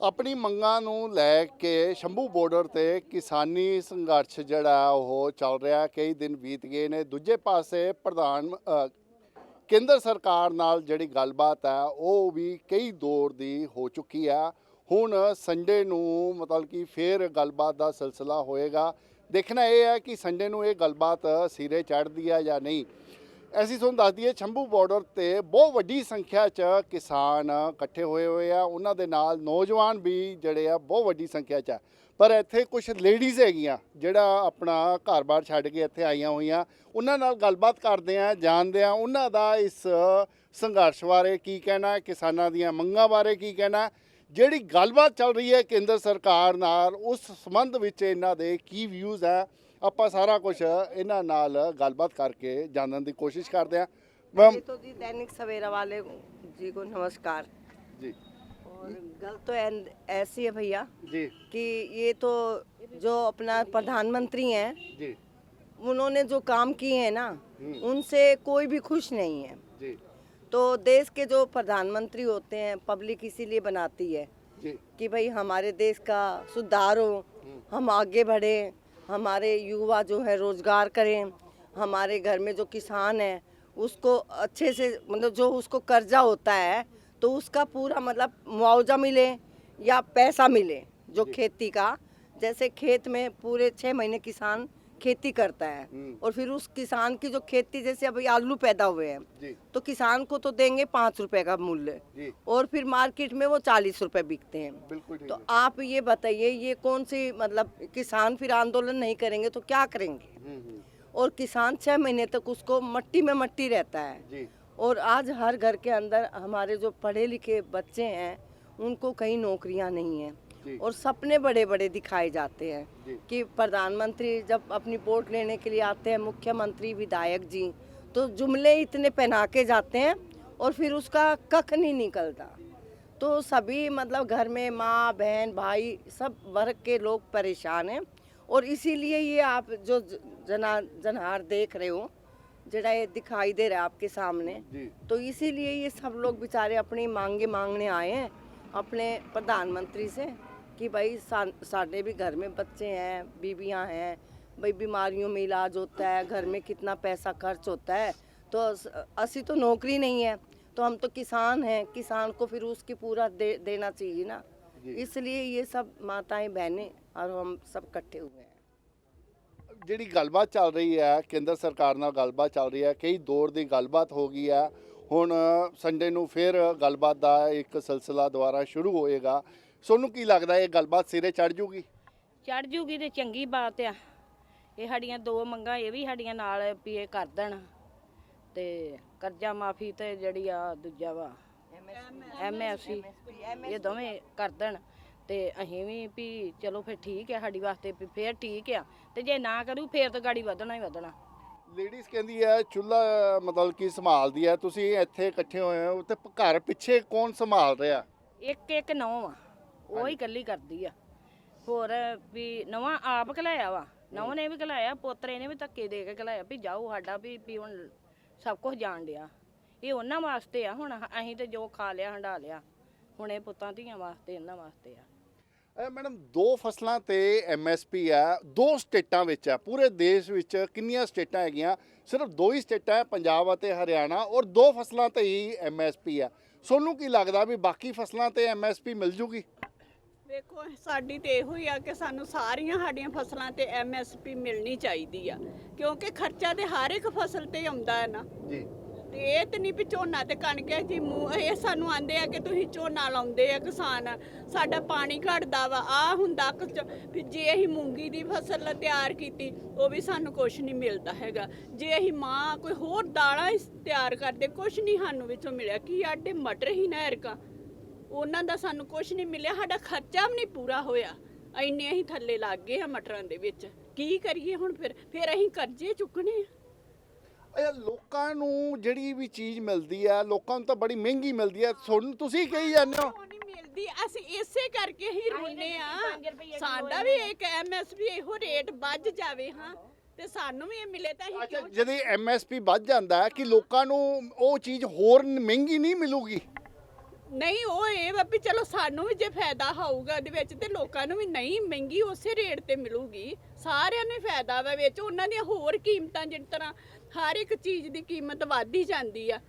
ਆਪਣੀ ਮੰਗਾਂ ਨੂੰ ਲੈ ਕੇ ਸ਼ੰਭੂ ਬਾਰਡਰ ਤੇ ਕਿਸਾਨੀ ਸੰਘਰਸ਼ ਜਿਹੜਾ ਉਹ ਚੱਲ ਰਿਹਾ। ਕਈ ਦਿਨ ਬੀਤ ਗਏ ਨੇ। ਦੂਜੇ ਪਾਸੇ ਪ੍ਰਧਾਨ ਕੇਂਦਰ ਸਰਕਾਰ ਨਾਲ ਜਿਹੜੀ ਗੱਲਬਾਤ ਹੈ, ਉਹ ਵੀ ਕਈ ਦੌਰ ਦੀ ਹੋ ਚੁੱਕੀ ਹੈ। ਹੁਣ ਸੰਡੇ ਨੂੰ ਮਤਲਬ ਕਿ ਫੇਰ ਗੱਲਬਾਤ ਦਾ ਸਿਲਸਿਲਾ ਹੋਏਗਾ। ਦੇਖਣਾ ਇਹ ਹੈ ਕਿ ਸੰਡੇ ਨੂੰ ਇਹ ਗੱਲਬਾਤ ਸਿਰੇ ਚੜ੍ਹਦੀ ਹੈ ਜਾਂ ਨਹੀਂ। ਅਸੀਂ ਤੁਹਾਨੂੰ ਦੱਸ ਦਈਏ ਸ਼ੰਭੂ ਬਾਰਡਰ ਤੇ ਬਹੁਤ ਵੱਡੀ ਸੰਖਿਆ 'ਚ ਕਿਸਾਨ ਇਕੱਠੇ ਹੋਏ ਹੋਏ ਆ। ਉਹਨਾਂ ਦੇ ਨਾਲ ਨੌਜਵਾਨ ਵੀ ਜਿਹੜੇ ਆ, ਬਹੁਤ ਵੱਡੀ ਸੰਖਿਆ 'ਚ ਆ। ਪਰ ਇੱਥੇ ਕੁਝ ਲੇਡੀਜ਼ ਹੈਗੀਆਂ, ਜਿਹੜਾ ਆਪਣਾ ਘਰ-ਬਾਰ ਛੱਡ ਕੇ ਇੱਥੇ ਆਈਆਂ ਹੋਈਆਂ, ਉਹਨਾਂ ਨਾਲ ਗੱਲਬਾਤ ਕਰਦੇ ਆ, ਜਾਣਦੇ ਆ। ਉਹਨਾਂ ਦਾ ਇਸ ਸੰਘਰਸ਼ ਬਾਰੇ ਕੀ ਕਹਿਣਾ ਹੈ, ਕਿਸਾਨਾਂ ਦੀਆਂ ਮੰਗਾਂ ਬਾਰੇ ਕੀ ਕਹਿਣਾ ਜਿਹੜੀ ਗੱਲਬਾਤ ਚੱਲ ਰਹੀ ਹੈ ਕੇਂਦਰ ਸਰਕਾਰ ਨਾਲ, ਉਸ ਸੰਬੰਧ ਵਿੱਚ ਇਹਨਾਂ ਦੇ ਕੀ ਵਿਊਜ਼ ਹੈ? ਆਪਾਂ ਸਾਰਾ ਕੁਝ ਇਹਨਾਂ ਨਾਲ ਗੱਲਬਾਤ ਕਰਕੇ ਜਾਣਨ ਦੀ ਕੋਸ਼ਿਸ਼ ਕਰਦੇ ਹਾਂ ਮੈਮ ये तो जी दैनिक सवेरा वाले जी को नमस्कार जी और गल तो ऐन- ऐसी है भैया जी कि ये तो जो अपना प्रधानमंत्री हैं जी उन्होंने जो काम किए हैं ना हम्म। उनसे कोई भी खुश नहीं है जी तो देश के जो प्रधानमंत्री होते हैं पब्लिक इसीलिए बनाती है जी कि भाई हमारे देश का सुधार हो हम आगे बढ़े हमारे युवा जो है रोज़गार करें हमारे घर में जो किसान है उसको अच्छे से मतलब जो उसको कर्जा होता है तो उसका पूरा मतलब मुआवजा मिले या पैसा मिले जो खेती का। जैसे खेत में पूरे छः महीने किसान खेती करता है। हम्म। और फिर उस किसान की जो खेती जैसे अभी आलू पैदा हुए हैं तो किसान को तो देंगे पाँच रुपए का मूल्य। और फिर मार्केट में वो चालीस रुपए बिकते हैं। तो है। आप ये बताइए ये कौन सी मतलब किसान फिर आंदोलन नहीं करेंगे तो क्या करेंगे? हम्म, हम्म, और किसान छह महीने तक उसको मट्टी में मट्टी रहता है। और आज हर घर के अंदर हमारे जो पढ़े लिखे बच्चे हैं उनको कहीं नौकरियाँ नहीं हैं। और सपने बड़े बड़े दिखाए जाते हैं कि प्रधानमंत्री जब अपनी वोट लेने के लिए आते हैं मुख्यमंत्री विधायक जी तो जुमले इतने पहना के जाते हैं और फिर उसका कख नहीं निकलता। तो सभी मतलब घर में माँ बहन भाई सब वर्ग के लोग परेशान हैं और इसीलिए ये आप जो जना जनहार देख रहे हो जरा ये दिखाई दे रहा है आपके सामने तो इसीलिए ये सब लोग बेचारे अपनी मांगे मांगने आए हैं अपने प्रधानमंत्री से। कि भाई सा, साढ़े भी घर में बच्चे हैं बीबियां हैं भाई बीमारियों में इलाज होता है घर में कितना पैसा खर्च होता है तो अस- असी तो नौकरी नहीं है तो हम तो किसान हैं किसान को फिर उसकी पूरा दे, देना चाहिए ना जी। इसलिए ये सब माताएं बहनें और हम सब इकट्ठे हुए हैं ਜਿਹੜੀ ਗੱਲਬਾਤ ਚੱਲ ਰਹੀ ਹੈ ਕੇਂਦਰ ਸਰਕਾਰ ਨਾਲ ਗੱਲਬਾਤ ਚੱਲ ਰਹੀ ਹੈ ਕਈ ਦੌਰ ਦੀ ਗੱਲਬਾਤ ਹੋ ਗਈ ਹੈ ਹੁਣ ਸੰਡੇ ਨੂੰ ਫਿਰ ਗੱਲਬਾਤ ਦਾ ਇੱਕ ਸਿਲਸਿਲਾ ਦੁਬਾਰਾ ਸ਼ੁਰੂ ਹੋਏਗਾ ਤੁਹਾਨੂੰ ਕੀ ਲੱਗਦਾ ਇਹ ਗੱਲਬਾਤ ਸਿਰੇ ਚੜ ਜੂਗੀ? ਚੜ ਜੂਗੀ ਤੇ ਚੰਗੀ ਬਾਤ ਆ। ਇਹ ਸਾਡੀਆਂ ਦੋ ਮੰਗਾਂ ਇਹ ਵੀ ਸਾਡੀਆਂ ਨਾਲ ਵੀ ਇਹ ਕਰ ਦੇਣ। ਤੇ ਕਰਜ਼ਾ ਮਾਫੀ ਤੇ ਜਿਹੜੀ ਆ ਦੂਜਾ ਵਾ ਐਮਐਸਪੀ ਇਹ ਦੋਵੇਂ ਕਰ ਦੇਣ। ਤੇ ਅਸੀਂ ਵੀ ਵੀ ਚਲੋ ਫਿਰ ਠੀਕ ਆ ਸਾਡੀ ਵਾਸਤੇ ਵੀ ਫਿਰ ਠੀਕ ਆ। ਤੇ ਜੇ ਨਾ ਕਰੂ ਫਿਰ ਤਾਂ ਗਾੜੀ ਵਧਣਾ ਹੀ ਵਧਣਾ। ਲੇਡੀਜ਼ ਕਹਿੰਦੀ ਹੈ ਚੁੱਲ੍ਹਾ ਮਤਲਬ ਕੀ ਸੰਭਾਲਦੀ ਹੈ ਤੁਸੀਂ ਇੱਥੇ ਇਕੱਠੇ ਹੋਏ ਹੋ ਤੇ ਘਰ ਪਿੱਛੇ ਕੌਣ ਸੰਭਾਲ ਰਿਹਾ? ਇੱਕ ਇੱਕ ਨੌ ਆ। ਉਹ ਹੀ ਇਕੱਲੀ ਕਰਦੀ ਆ। ਹੋਰ ਵੀ ਨਵਾਂ ਆਪ ਘਲਾਇਆ ਵਾ। ਨੌ ਨੇ ਵੀ ਘਲਾਇਆ ਪੋਤਰੇ ਨੇ ਵੀ ਧੱਕੇ ਦੇ ਕੇ ਘਲਾਇਆ ਵੀ ਜਾਓ ਸਾਡਾ ਵੀ ਵੀ ਹੁਣ ਸਭ ਕੁਝ ਜਾਣ ਡਿਆ। ਇਹ ਉਹਨਾਂ ਵਾਸਤੇ ਆ ਹੁਣ ਅਸੀਂ ਤੇ ਜੋ ਖਾ ਲਿਆ ਹੰਡਾ ਲਿਆ। ਹੁਣ ਇਹ ਪੁੱਤਾਂ ਧੀਆਂ ਵਾਸਤੇ ਇਹਨਾਂ ਵਾਸਤੇ ਆ। ਇਹ ਮੈਡਮ ਦੋ ਫਸਲਾਂ ਤੇ ਐਮਐਸਪੀ ਹੈ ਦੋ ਸਟੇਟਾਂ ਵਿੱਚ ਹੈ ਪੂਰੇ ਦੇਸ਼ ਵਿੱਚ ਕਿੰਨੀਆਂ ਸਟੇਟਾਂ ਹੈਗੀਆਂ? ਸਿਰਫ ਦੋ ਹੀ ਸਟੇਟਾਂ ਹੈ ਪੰਜਾਬ ਅਤੇ ਹਰਿਆਣਾ ਔਰ ਦੋ ਫਸਲਾਂ ਤੇ ਹੀ ਐਮਐਸਪੀ ਹੈ ਤੁਹਾਨੂੰ ਕੀ ਲੱਗਦਾ ਵੀ ਬਾਕੀ ਫਸਲਾਂ ਤੇ ਐਮਐਸਪੀ ਮਿਲ ਜੂਗੀ? ਵੇਖੋ ਸਾਡੀ ਤੇ ਇਹੋ ਹੀ ਆ ਕਿ ਸਾਨੂੰ ਸਾਰੀਆਂ ਸਾਡੀਆਂ ਫਸਲਾਂ ਤੇ ਐਮਐਸਪੀ ਮਿਲਣੀ ਚਾਹੀਦੀ ਆ ਕਿਉਂਕਿ ਖਰਚਾ ਤੇ ਹਰ ਇੱਕ ਫਸਲ ਤੇ ਆਉਂਦਾ ਹੈ ਨਾ। ਜੀ। ਤੇ ਇਹ ਤੇ ਨਹੀਂ ਵੀ ਝੋਨਾ ਤੇ ਕਣਕ ਹੈ ਜੀ ਮੂੰਹ ਇਹ ਸਾਨੂੰ ਆਂਦੇ ਆ ਕਿ ਤੁਸੀਂ ਝੋਨਾ ਲਾਉਂਦੇ ਆ ਕਿਸਾਨ ਸਾਡਾ ਪਾਣੀ ਘਟਦਾ ਵਾ ਆ ਹੁੰਦਾ ਕਿ ਚ- ਵੀ ਜੇ ਅਸੀਂ ਮੂੰਗੀ ਦੀ ਫਸਲ ਤਿਆਰ ਕੀਤੀ ਉਹ ਵੀ ਸਾਨੂੰ ਕੁਝ ਨਹੀਂ ਮਿਲਦਾ ਹੈਗਾ। ਜੇ ਅਸੀਂ ਮਾਂ ਕੋਈ ਹੋਰ ਦਾਲਾਂ ਹੀ ਤਿਆਰ ਕਰਦੇ ਕੁਝ ਨਹੀਂ ਸਾਨੂੰ ਵਿੱਚੋਂ ਮਿਲਿਆ ਕੀ ਆਡੇ ਮਟਰ ਹੀ ਨਾ ਐਰਕਾਂ। ਉਹਨਾਂ ਦਾ ਸਾਨੂੰ ਕੁਝ ਨਹੀਂ ਮਿਲਿਆ ਸਾਡਾ ਖਰਚਾ ਵੀ ਨਹੀਂ ਪੂਰਾ ਹੋਇਆ। ਇੰਨੇ ਅਸੀਂ ਥੱਲੇ ਲੱਗ ਗਏ ਆ ਮਟਰਾਂ ਦੇ ਵਿੱਚ। ਕੀ ਕਰੀਏ ਹੁਣ ਫਿਰ? ਫਿਰ ਅਸੀਂ ਕਰਜ਼ੇ ਚੁੱਕਣੇ ਆ। ਇਹ ਲੋਕਾਂ ਨੂੰ ਜਿਹੜੀ ਵੀ ਚੀਜ਼ ਮਿਲਦੀ ਹੈ ਲੋਕਾਂ ਨੂੰ ਤਾਂ ਬੜੀ ਮਹਿੰਗੀ ਮਿਲਦੀ ਹੈ ਤੁਹਾਨੂੰ ਤੁਸੀਂ ਕਹੀ ਜਾਂਦੇ ਹੋ? ਨਹੀਂ ਮਿਲਦੀ ਅਸੀਂ ਇਸੇ ਕਰਕੇ ਹੀ ਰੋਨੇ ਆ। ਸਾਡਾ ਵੀ ਇੱਕ ਐਮਐਸਪੀ ਇਹੋ ਰੇਟ ਵੱਧ ਜਾਵੇ ਹਾਂ। ਤੇ ਸਾਨੂੰ ਵੀ ਇਹ ਮਿਲੇ ਤਾਂ ਅਸੀਂ ਅੱਛਾ ਕਿਉਂ ਜਦੋਂ ਐਮਐਸਪੀ ਵੱਧ ਜਾਂਦਾ ਹੈ ਕਿ ਲੋਕਾਂ ਨੂੰ ਉਹ ਚੀਜ਼ ਹੋਰ ਮਹਿੰਗੀ ਨਹੀਂ ਮਿਲੂਗੀ? ਨਹੀਂ, ਉਹ ਇਹ ਵਾ ਵੀ ਚਲੋ ਸਾਨੂੰ ਵੀ ਜੇ ਫਾਇਦਾ ਹੋਊਗਾ ਉਹਦੇ ਵਿੱਚ ਤੇ ਲੋਕਾਂ ਨੂੰ ਵੀ ਨਹੀਂ, ਮਹਿੰਗੀ ਉਸੇ ਰੇਟ ਤੇ ਮਿਲੂਗੀ। ਸਾਰਿਆਂ ਨੂੰ ਹੀ ਫਾਇਦਾ ਵਾ ਵਿੱਚ। ਉਹਨਾਂ ਦੀਆਂ ਹੋਰ ਕੀਮਤਾਂ ਜਿਸ ਤਰ੍ਹਾਂ ਹਰ ਇੱਕ ਚੀਜ਼ ਦੀ ਕੀਮਤ ਵੱਧਦੀ ਜਾਂਦੀ ਆ।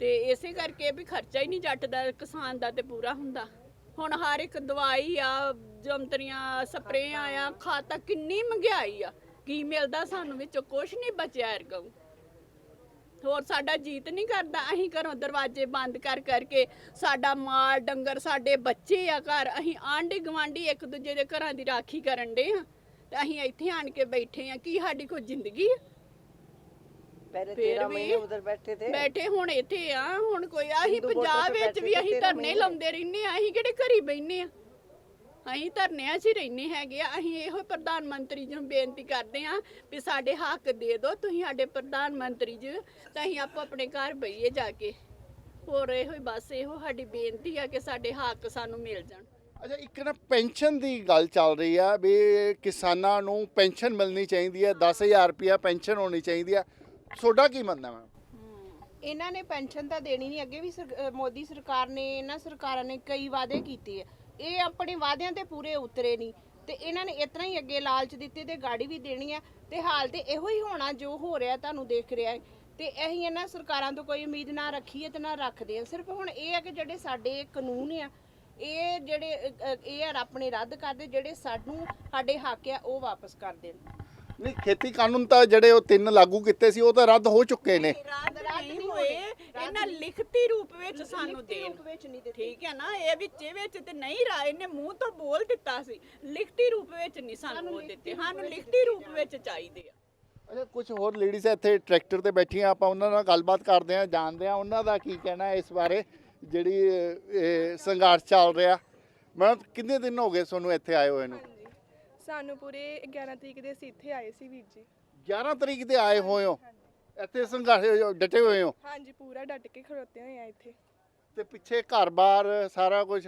ਤੇ ਇਸੇ ਕਰਕੇ ਵੀ ਖਰਚਾ ਹੀ ਨਹੀਂ ਜੱਟ ਦਾ ਕਿਸਾਨ ਦਾ ਤੇ ਪੂਰਾ ਹੁੰਦਾ। ਹੁਣ ਹਰ ਇੱਕ ਦਵਾਈ ਆ, ਜੰਤਰੀਆਂ, ਸਪਰੇਆਂ ਆ, ਖਾਤਾ ਕਿੰਨੀ ਮਹਿੰਗਾਈ ਆ। ਕੀ ਮਿਲਦਾ ਸਾਨੂੰ ਵਿੱਚੋਂ? ਕੁਝ ਨਹੀਂ ਬਚਿਆ ergo ਹੋਰ ਸਾਡਾ ਜੀਤ ਨਹੀਂ ਕਰਦਾ। ਅਸੀਂ ਘਰੋਂ ਦਰਵਾਜ਼ੇ ਬੰਦ ਕਰ ਕਰਕੇ ਸਾਡਾ ਮਾਲ ਡੰਗਰ ਸਾਡੇ ਬੱਚੇ ਆ ਘਰ ਅਸੀਂ ਆਂਢੀ ਗਵਾਂਢੀ ਇੱਕ ਦੂਜੇ ਦੇ ਘਰਾਂ ਦੀ ਰਾਖੀ ਕਰਨ ਦੇ ਆ। ਤੇ ਅਸੀਂ ਇੱਥੇ ਆਣ ਕੇ ਬੈਠੇ ਆ। ਕੀ ਸਾਡੀ ਕੋਈ ਜ਼ਿੰਦਗੀ ਆ? ਪਹਿਲੇ 13 ਮਹੀਨੇ ਉਧਰ ਬੈਠੇ ਤੇ। ਬੈਠੇ ਹੁਣ ਇੱਥੇ ਆ ਹੁਣ ਕੋਈ ਆਹੀ ਪੰਜਾਬ ਵਿੱਚ ਵੀ ਅਸੀਂ ਧਰਨੇ ਲਾਉਂਦੇ ਰਹਿੰਦੇ ਆ। ਅਸੀਂ ਕਿਹੜੇ ਘਰੀ ਬੈਠਨੇ ਆ? ਅਸੀਂ ਧਰਨਿਆਂ 'ਚ ਹੀ ਰਹਿੰਦੇ ਹੈਗੇ ਆ। ਅਸੀਂ ਇਹੋ ਪ੍ਰਧਾਨ ਮੰਤਰੀ ਜੀ ਨੂੰ ਬੇਨਤੀ ਕਰਦੇ ਆ ਵੀ ਸਾਡੇ ਹੱਕ ਦੇ ਦਿਓ ਤੁਸੀਂ ਸਾਡੇ ਪ੍ਰਧਾਨ ਮੰਤਰੀ ਜੀ ਤਾਂ ਅਸੀਂ ਆਪੋ ਆਪਣੇ ਘਰ ਬਈਏ ਜਾ ਕੇ। ਹੋਰ ਇਹੋ ਹੀ ਬਸ ਇਹੋ ਸਾਡੀ ਬੇਨਤੀ ਆ ਕਿ ਸਾਡੇ ਹੱਕ ਸਾਨੂੰ ਮਿਲ ਜਾਣ। ਅੱਛਾ ਇੱਕ ਨਾ ਪੈਨਸ਼ਨ ਦੀ ਗੱਲ ਚੱਲ ਰਹੀ ਆ ਵੀ ਕਿਸਾਨਾਂ ਨੂੰ ਪੈਨਸ਼ਨ ਮਿਲਣੀ ਚਾਹੀਦੀ ਹੈ 10000 ਰੁਪਇਆ ਪੈਨਸ਼ਨ ਹੋਣੀ ਚਾਹੀਦੀ ਹੈ ਤੁਹਾਡਾ ਕੀ ਮੰਨਣਾ ਹੈ ਇਹਨਾਂ ਨੇ ਪੈਨਸ਼ਨ ਤਾਂ ਦੇਣੀ ਨਹੀਂ ਅੱਗੇ ਵੀ ਸਰ- ਮੋਦੀ ਸਰਕਾਰ ਨੇ ਇਹਨਾਂ ਸਰਕਾਰਾਂ ਨੇ ਕਈ ਵਾਅਦੇ ਕੀਤੇ ਆ। ਇਹ ਆਪਣੇ ਵਾਅਦਿਆਂ ਤੇ ਪੂਰੇ ਉਤਰੇ ਨਹੀਂ ਤੇ ਇਹਨਾਂ ਨੇ ਇਤਨਾ ਹੀ ਅੱਗੇ ਲਾਲਚ ਦਿੱਤੇ ਤੇ ਗਾੜੀ ਵੀ ਦੇਣੀ ਆ। ਤੇ ਹਾਲ ਤੇ ਇਹੋ ਹੀ ਹੋਣਾ ਜੋ ਹੋ ਰਿਹਾ ਤੁਹਾਨੂੰ ਦੇਖ ਰਿਹਾ ਹੈ। ਤੇ ਅਸੀਂ ਇਹਨਾਂ ਸਰਕਾਰਾਂ ਤੋਂ ਕੋਈ ਉਮੀਦ ਨਾ ਰੱਖੀਏ ਤੇ ਨਾ ਰੱਖਦੇ ਆ ਸਿਰਫ ਹੁਣ ਇਹ ਆ ਕਿ ਜਿਹੜੇ ਸਾਡੇ ਕਾਨੂੰਨ ਆ ਇਹ ਜਿਹੜੇ ਇਹ ਆ ਆਪਣੇ ਰੱਦ ਕਰਦੇ ਜਿਹੜੇ ਸਾਨੂੰ ਸਾਡੇ ਹੱਕ ਆ ਉਹ ਵਾਪਸ ਕਰ ਦੇਣ। ਨਹੀਂ ਖੇਤੀ ਕਾਨੂੰਨ ਤਾਂ ਜਿਹੜੇ ਉਹ ਤਿੰਨ ਲਾਗੂ ਕੀਤੇ ਸੀ ਉਹ ਤਾਂ ਰੱਦ ਹੋ ਚੁੱਕੇ ਨੇ। ਹੋਏ ਇਹਨਾਂ ਲਿਖਤੀ ਰੂਪ ਵਿੱਚ ਸਾਨੂੰ ਦੇਣ। ਰੂਪ ਵਿੱਚ ਨਹੀਂ ਦਿੱਤੇ। ਠੀਕ ਹੈ ਨਾ ਇਹ ਵਿੱਚੇ ਵਿੱਚ ਤੇ ਨਹੀਂ ਰਾ ਇਹਨੇ ਮੂੰਹ ਤੋਂ ਬੋਲ ਦਿੱਤਾ ਸੀ। ਲਿਖਤੀ ਰੂਪ ਵਿੱਚ ਨਹੀਂ ਸਾਨੂੰ ਉਹ ਦਿੱਤੇ। ਸਾਨੂੰ ਲਿਖਤੀ ਰੂਪ ਵਿੱਚ ਚਾਹੀਦੇ ਆ। ਅੱਛਾ ਕੁਝ ਹੋਰ ਲੇਡੀਜ਼ ਇੱਥੇ ਟਰੈਕਟਰ ਤੇ ਬੈਠੀਆਂ ਆਪਾਂ ਉਹਨਾਂ ਨਾਲ ਗੱਲਬਾਤ ਕਰਦੇ ਹਾਂ ਜਾਣਦੇ ਹਾਂ ਉਹਨਾਂ ਦਾ ਕੀ ਕਹਿਣਾ ਹੈ ਇਸ ਬਾਰੇ ਜਿਹੜੀ ਇਹ ਸੰਘਰਸ਼ ਚੱਲ ਰਿਹਾ। ਮੈਂ ਕਿੰਨੇ ਦਿਨ ਹੋ ਗਏ ਤੁਹਾਨੂੰ ਇੱਥੇ ਆਏ ਹੋਏ ਨੂੰ? ਸਾਨੂੰ ਪੂਰੇ 11 ਤਰੀਕ ਦੇ ਅਸੀਂ ਇੱਥੇ ਆਏ ਸੀ ਵੀਰ ਜੀ। 11 ਤਰੀਕ ਦੇ ਆਏ ਹੋਏ ਹੋ? ਇੱਥੇ ਸੰਘਰਸ਼ ਡਟੇ ਹੋਏ ਹੋ? ਹਾਂਜੀ ਪੂਰਾ ਡਟ ਕੇ ਖੜੋਤੇ ਹੋਏ ਆ ਇੱਥੇ। ਤੇ ਪਿੱਛੇ ਘਰ-ਬਾਰ ਸਾਰਾ ਕੁਝ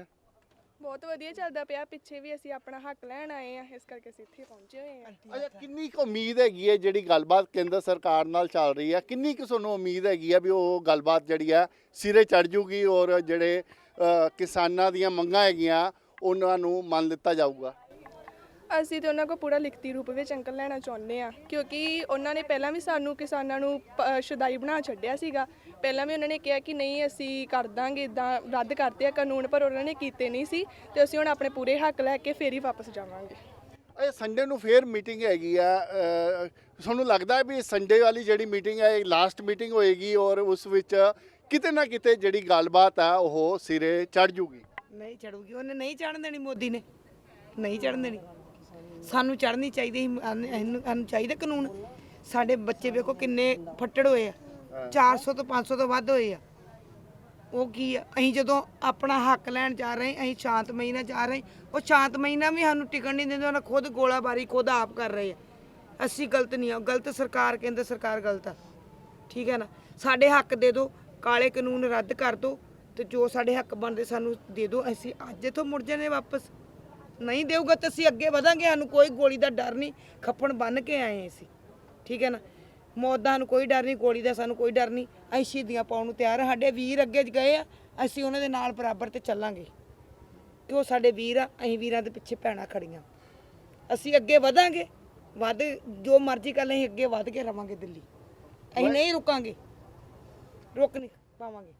ਬਹੁਤ ਵਧੀਆ ਚੱਲਦਾ ਪਿਆ ਪਿੱਛੇ ਵੀ ਅਸੀਂ ਆਪਣਾ ਹੱਕ ਲੈਣ ਆਏ ਆ ਇਸ ਕਰਕੇ ਅਸੀਂ ਇੱਥੇ ਪਹੁੰਚੇ ਹੋਏ ਆ। ਅੱਛਾ ਕਿੰਨੀ ਕੁ ਉਮੀਦ ਹੈਗੀ ਹੈ ਜਿਹੜੀ ਗੱਲਬਾਤ ਕੇਂਦਰ ਸਰਕਾਰ ਨਾਲ ਚੱਲ ਰਹੀ ਹੈ? ਕਿੰਨੀ ਕੁ ਤੁਹਾਨੂੰ ਉਮੀਦ ਹੈਗੀ ਹੈ ਵੀ ਉਹ ਗੱਲਬਾਤ ਜਿਹੜੀ ਆ ਸਿਰੇ ਚੜ ਜੂਗੀ ਔਰ ਜਿਹੜੇ ਅ, ਕਿਸਾਨਾਂ ਦੀਆਂ ਮੰਗਾਂ ਹੈਗੀਆਂ ਉਹਨਾਂ ਨੂੰ ਮੰਨ ਲਿੱਤਾ ਜਾਊਗਾ? ਅਸੀਂ ਤੇ ਉਹਨਾਂ ਕੋਲ ਪੂਰਾ ਲਿਖਤੀ ਰੂਪ ਵਿੱਚ ਅੰਕਲ ਲੈਣਾ ਚਾਹੁੰਦੇ ਆ ਕਿਉਂਕਿ ਉਹਨਾਂ ਨੇ ਪਹਿਲਾਂ ਵੀ ਸਾਨੂੰ ਕਿਸਾਨਾਂ ਨੂੰ ਸ਼ੁਦਾਈ ਬਣਾ ਛੱਡਿਆ ਸੀਗਾ। ਪਹਿਲਾਂ ਵੀ ਉਹਨਾਂ ਨੇ ਕਿਹਾ ਕਿ ਨਹੀਂ ਅਸੀਂ ਕਰ ਦਾਂਗੇ ਇਦਾਂ ਰੱਦ ਕਰਤੇ ਆ ਕਾਨੂੰਨ ਪਰ ਉਹਨਾਂ ਨੇ ਕੀਤੇ ਨਹੀਂ ਸੀ ਤੇ ਅਸੀਂ ਹੁਣ ਆਪਣੇ ਪੂਰੇ ਹੱਕ ਲੈ ਕੇ ਫੇਰ ਹੀ ਵਾਪਸ ਜਾਵਾਂਗੇ। ਇਹ ਸੰਡੇ ਨੂੰ ਫੇਰ ਮੀਟਿੰਗ ਹੈਗੀ ਆ ਤੁਹਾਨੂੰ ਲੱਗਦਾ ਵੀ ਸੰਡੇ ਵਾਲੀ ਜਿਹੜੀ ਮੀਟਿੰਗ ਹੈ ਇਹ ਲਾਸਟ ਮੀਟਿੰਗ ਹੋਏਗੀ ਔਰ ਉਸ ਵਿੱਚ ਕਿਤੇ ਨਾ ਕਿਤੇ ਜਿਹੜੀ ਗੱਲਬਾਤ ਆ ਉਹ ਸਿਰੇ ਚੜ ਜੂਗੀ? ਨਹੀਂ ਚੜੂਗੀ ਉਹਨੇ ਨਹੀਂ ਚੜਨ ਦੇਣੀ ਮੋਦੀ ਨੇ। ਨਹੀਂ ਚੜਨ ਦੇਣੀ। ਸਾਨੂੰ ਚੜਨੀ ਚਾਹੀਦੀ ਸੀ, ਅਨ- ਇਹਨੂੰ ਸਾਨੂੰ ਚਾਹੀਦਾ ਕਾਨੂੰਨ। ਸਾਡੇ ਬੱਚੇ ਵੇਖੋ ਕਿੰਨੇ ਫੱਟੜ ਹੋਏ ਆ। 400 ਤੋਂ 500 ਤੋਂ ਵੱਧ ਹੋਏ ਆ। ਉਹ ਕੀ ਆ ਅਸੀਂ ਜਦੋਂ ਆਪਣਾ ਹੱਕ ਲੈਣ ਜਾ ਰਹੇ ਅਸੀਂ ਸ਼ਾਂਤਮਈ ਨਾਲ ਜਾ ਰਹੇ ਉਹ ਸ਼ਾਂਤਮਈ ਨਾਲ ਵੀ ਸਾਨੂੰ ਟਿਕਣ ਨਹੀਂ ਦਿੰਦੇ ਉਹਨਾਂ ਖੁਦ ਗੋਲਾਬਾਰੀ ਖੁਦ ਆਪ ਕਰ ਰਹੇ ਆ। ਅਸੀਂ ਗਲਤ ਨਹੀਂ ਆ ਗਲਤ ਸਰਕਾਰ ਕੇਂਦਰ ਸਰਕਾਰ ਗਲਤ ਆ। ਠੀਕ ਹੈ ਨਾ? ਸਾਡੇ ਹੱਕ ਦੇ ਦਿਓ ਕਾਲੇ ਕਾਨੂੰਨ ਰੱਦ ਕਰ ਦਿਓ ਤੇ ਜੋ ਸਾਡੇ ਹੱਕ ਬਣਦੇ ਸਾਨੂੰ ਦੇ ਦਿਓ ਅਸੀਂ ਅੱਜ ਇਥੋਂ ਮੁੜ ਜਾਣੇ ਵਾਪਸ। ਨਹੀਂ ਦੇਊਗਾ ਤਾਂ ਅਸੀਂ ਅੱਗੇ ਵਧਾਂਗੇ ਸਾਨੂੰ ਕੋਈ ਗੋਲੀ ਦਾ ਡਰ ਨਹੀਂ। ਖੱਪਣ ਬੰਨ ਕੇ ਆਏ ਅਸੀਂ ਠੀਕ ਹੈ ਨਾ? ਮੌਤ ਦਾ ਸਾਨੂੰ ਕੋਈ ਡਰ ਨਹੀਂ ਗੋਲੀ ਦਾ ਸਾਨੂੰ ਕੋਈ ਡਰ ਨਹੀਂ। ਅਸੀਂ ਸ਼ਹੀਦੀਆਂ ਪਾਉਣ ਨੂੰ ਤਿਆਰ ਸਾਡੇ ਵੀਰ ਅੱਗੇ ਗਏ ਆ ਅਸੀਂ ਉਹਨਾਂ ਦੇ ਨਾਲ ਬਰਾਬਰ ਤੇ ਚੱਲਾਂਗੇ। ਕਿ ਉਹ ਸਾਡੇ ਵੀਰ ਆ ਅਸੀਂ ਵੀਰਾਂ ਦੇ ਪਿੱਛੇ ਭੈਣਾਂ ਖੜੀਆਂ ਅਸੀਂ ਅੱਗੇ ਵਧਾਂਗੇ ਵੱਧ ਜੋ ਮਰਜ਼ੀ ਕਰ ਲਈ ਅਸੀਂ ਅੱਗੇ ਵਧ ਕੇ ਰਵਾਂਗੇ ਦਿੱਲੀ। ਅਸੀਂ ਨਹੀਂ ਰੁਕਾਂਗੇ। ਰੁਕ ਨਹੀਂ ਪਾਵਾਂਗੇ।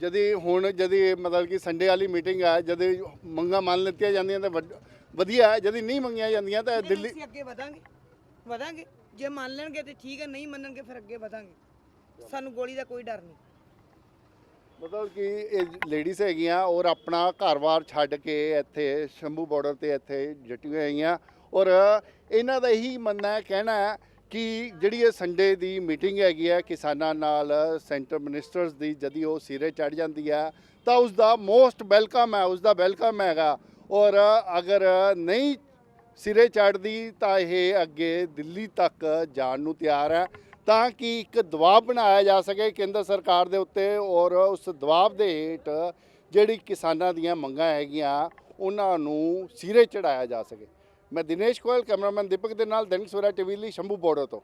ਜਦੀ ਹੁਣ ਜਦੀ ਮਤਲਬ ਕਿ ਸੰਡੇ ਵਾਲੀ ਮੀਟਿੰਗ ਹੈ ਜਦ ਮੰਗਾਂ ਮੰਨ ਲਿੱਤੀਆਂ ਜਾਂਦੀਆਂ ਤਾਂ ਵੱਡ- ਵਧੀਆ ਹੈ ਜਦੀ ਨਹੀਂ ਮੰਗੀਆਂ ਜਾਂਦੀਆਂ ਤਾਂ ਦਿੱਲੀ ਅਸੀਂ ਅੱਗੇ ਵਧਾਂਗੇ ਵਧਾਂਗੇ। ਜੇ ਮੰਨ ਲੈਣਗੇ ਤੇ ਠੀਕ ਹੈ ਨਹੀਂ ਮੰਨਣਗੇ ਫਿਰ ਅੱਗੇ ਵਧਾਂਗੇ। ਸਾਨੂੰ ਗੋਲੀ ਦਾ ਕੋਈ ਡਰ ਨਹੀਂ। ਮਤਲਬ ਕਿ ਇਹ ਲੇਡੀਜ਼ ਹੈਗੀਆਂ ਔਰ ਆਪਣਾ ਘਰ-ਬਾਰ ਛੱਡ ਕੇ ਇੱਥੇ ਸ਼ੰਭੂ ਬਾਰਡਰ ਤੇ ਇੱਥੇ ਜੱਟੀਆਂ ਹੈਗੀਆਂ ਔਰ ਇਹਨਾਂ ਦਾ ਇਹੀ ਮੰਨਣਾ ਹੈ ਕਹਿਣਾ ਹੈ ਕਿ ਜਿਹੜੀ ਇਹ ਸੰਡੇ ਦੀ ਮੀਟਿੰਗ ਹੈਗੀ ਹੈ, ਕਿਸਾਨਾਂ ਨਾਲ ਸੈਂਟਰ ਮਿਨਿਸਟਰਸ ਦੀ, ਜਦੀ ਉਹ ਸਿਰੇ ਚੜ ਜਾਂਦੀ ਹੈ, ਤਾਂ ਉਸ ਦਾ ਮੋਸਟ ਵੈਲਕਮ ਹੈ ਉਸ ਦਾ ਵੈਲਕਮ ਹੈਗਾ। ਔਰ ਅਗਰ ਨਹੀਂ ਸਿਰੇ ਚੜਦੀ ਤਾਂ ਇਹ ਅੱਗੇ ਦਿੱਲੀ ਤੱਕ ਜਾਣ ਨੂੰ ਤਿਆਰ ਹੈ। ਤਾਂ ਕਿ ਇੱਕ ਦਬਾਅ ਬਣਾਇਆ ਜਾ ਸਕੇ ਕੇਂਦਰ ਸਰਕਾਰ ਦੇ ਉੱਤੇ, ਔਰ ਉਸ ਦਬਾਅ ਦੇ ਹੇਠ ਜਿਹੜੀ ਕਿਸਾਨਾਂ ਦੀਆਂ ਮੰਗਾਂ ਹੈਗੀਆਂ, ਉਹਨਾਂ ਨੂੰ ਸਿਰੇ ਚੜਾਇਆ ਜਾ ਸਕੇ। ਮੈਂ ਦਿਨੇਸ਼ ਗੋਇਲ ਕੈਮਰਾਮੈਨ ਦੀਪਕ ਦੇ ਨਾਲ ਦੈਨਿਕ ਸਵੇਰਾ ਟੀਵੀ ਲਈ ਸ਼ੰਭੂ ਬੋਰਡਰ ਤੋਂ।